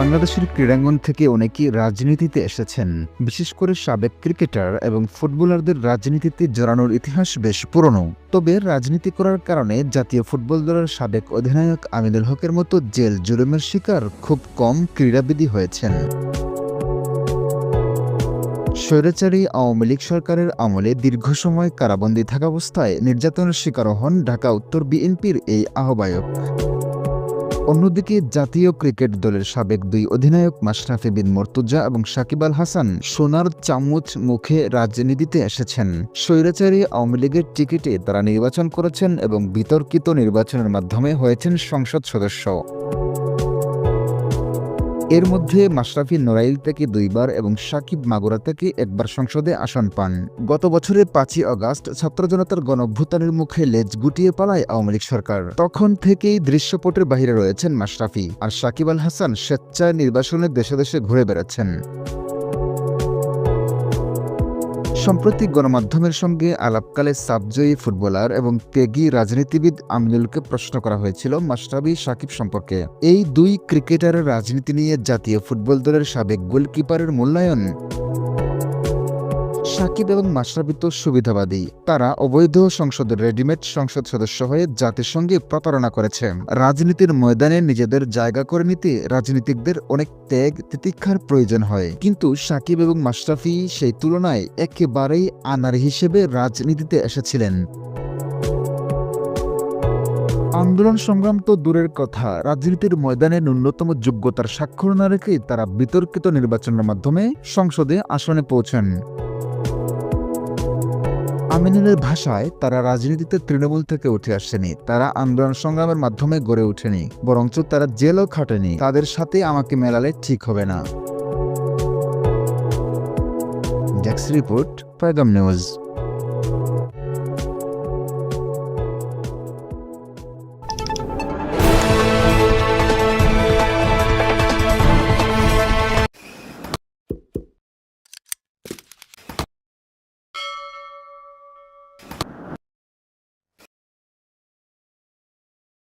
বাংলাদেশের ক্রীড়াঙ্গন থেকে অনেকেই রাজনীতিতে এসেছেন। বিশেষ করে সাবেক ক্রিকেটার এবং ফুটবলারদের রাজনীতিতে জড়ানোর ইতিহাস বেশ পুরনো। তবে রাজনীতি করার কারণে জাতীয় ফুটবল দলের সাবেক অধিনায়ক আমিনুল হকের মতো জেল জুলুমের শিকার খুব কম ক্রীড়াবিদই হয়েছেন। স্বৈরাচারী আওয়ামী লীগ সরকারের আমলে দীর্ঘ সময় কারাবন্দী থাকা অবস্থায় নির্যাতনের শিকার হন ঢাকা উত্তর বিএনপির এই আহ্বায়ক। অন্যদিকে জাতীয় ক্রিকেট দলের সাবেক দুই অধিনায়ক মাশরাফি বিন মর্তুজা এবং সাকিব আল হাসান সোনার চামচ মুখে রাজনীতিতে এসেছেন। স্বৈরাচারী আওয়ামী লীগের টিকিটে তারা নির্বাচন করেছেন এবং বিতর্কিত নির্বাচনের মাধ্যমে হয়েছেন সংসদ সদস্য। এর মধ্যে মাশরাফি নড়াইল থেকে দুইবার এবং সাকিব মাগুরা থেকে একবার সংসদে আসন পান। গত বছরের পাঁচই অগাস্ট ছাত্র জনতার গণভ্যুত্থানের মুখে লেজ গুটিয়ে পালায় আওয়ামী লীগ সরকার। তখন থেকেই দৃশ্যপটের বাহিরে রয়েছেন মাশরাফি আর সাকিব আল হাসান স্বেচ্ছায় নির্বাসনে দেশে দেশে ঘুরে বেড়াচ্ছেন। সম্প্রতি গণমাধ্যমের সঙ্গে আলাপকালে সাবজয়ী ফুটবলার এবং তেগি রাজনীতিবিদ আমিনুলকে প্রশ্ন করা হয়েছিল মাস্টাবি সাকিব সম্পর্কে। এই দুই ক্রিকেটারের রাজনীতি নিয়ে জাতীয় ফুটবল দলের সাবেক গোলকিপারের মূল্যায়ন। সাকিব এবং মাশরাফি তো সুবিধাবাদী। তারা অবৈধ সংসদের রেডিমেড সংসদ সদস্য হয়ে জাতির সঙ্গে প্রতারণা করেছে। রাজনীতির ময়দানে নিজেদের জায়গা করে নিতে রাজনীতিকদের অনেক ত্যাগ তিতিক্ষার প্রয়োজন হয়। কিন্তু সাকিব এবং মাশরাফি সেই তুলনায় একেবারেই আনার হিসেবে রাজনীতিতে এসেছিলেন। আন্দোলন সংগ্রাম তো দূরের কথা। রাজনীতির ময়দানে ন্যূনতম যোগ্যতার স্বাক্ষর না রেখেই তারা বিতর্কিত নির্বাচনের মাধ্যমে সংসদে আসনে পৌঁছান। আমিনুলের ভাষায় তারা রাজনীতিতে তৃণমূল থেকে উঠে আসেনি, তারা আন্দোলন সংগ্রামের মাধ্যমে গড়ে ওঠেনি বরঞ্চ তারা জেলও খাটেনি। তাদের সাথে আমাকে মেলালে ঠিক হবে না। ডেক্স রিপোর্ট পয়গাম নিউজ।